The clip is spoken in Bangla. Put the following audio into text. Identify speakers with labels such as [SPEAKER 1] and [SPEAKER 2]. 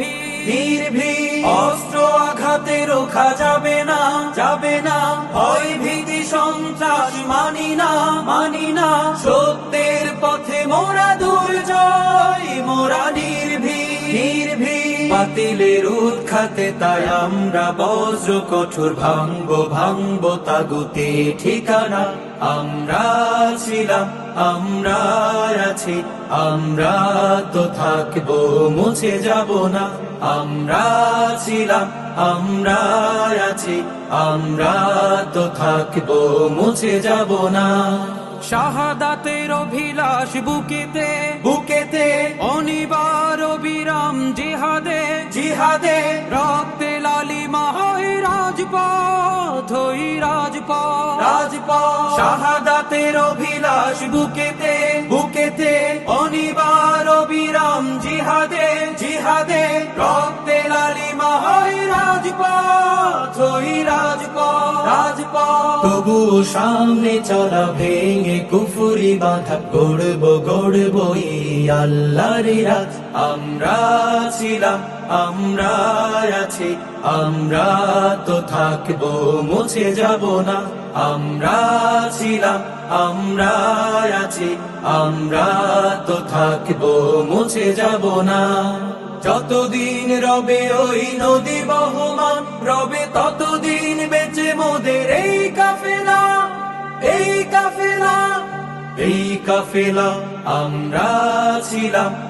[SPEAKER 1] নির্ভীক অস্ত্র আঘাতে রোখা যাবে না যাবে না। ভয় ভীতি সন্ত্রাস মানি না মানি না। সত্যের পথে মোরা দুর্জয়, মোরা নির্ভীক। বাতিলের উৎখাতে তাই আমরা বজ্র কঠোর ভাঙ্গো ভাঙ্গো তাগুতে ঠিকানা আমরা ছিলাম। আমরা আছি আমরা তো থাকব মুছে যাব না। আমরা ছিলাম আমরা আছি আমরা তো থাকব মুছে যাব না। শাহাদাতের অভিলাষ বুকেতে বুকেতে অনিবার বিরাম জিহাদে জিহাদে রক্তে লালিমা হয় রাজপথ ওই রাজপথ। রাজপথ। শাহাদাতের অভিলাষ বুকেতে বুকেতে অনিবার বিরাম জিহাদে জিহাদে। রক্তে লালিমা হয় রাজপথ ওই রাজপথ রাজপথ। তবু সামনে চলা ভেঙে কুফুরি বাঁধা গড়ব গড়ব আল্লাহর রাজ। আমরা ছিলাম আমরা আছি, আমরা তো থাকব, মুছে যাব না। আমরা ছিলাম আমরা আছি, আমরা তো থাকব, মুছে যাব না। যতদিন রবে ওই নদী বহমান, রবে ততদিন বেঁচে মোদের এই কাফেলা এই কাফেলা এই কাফেলা আমরা ছিলাম।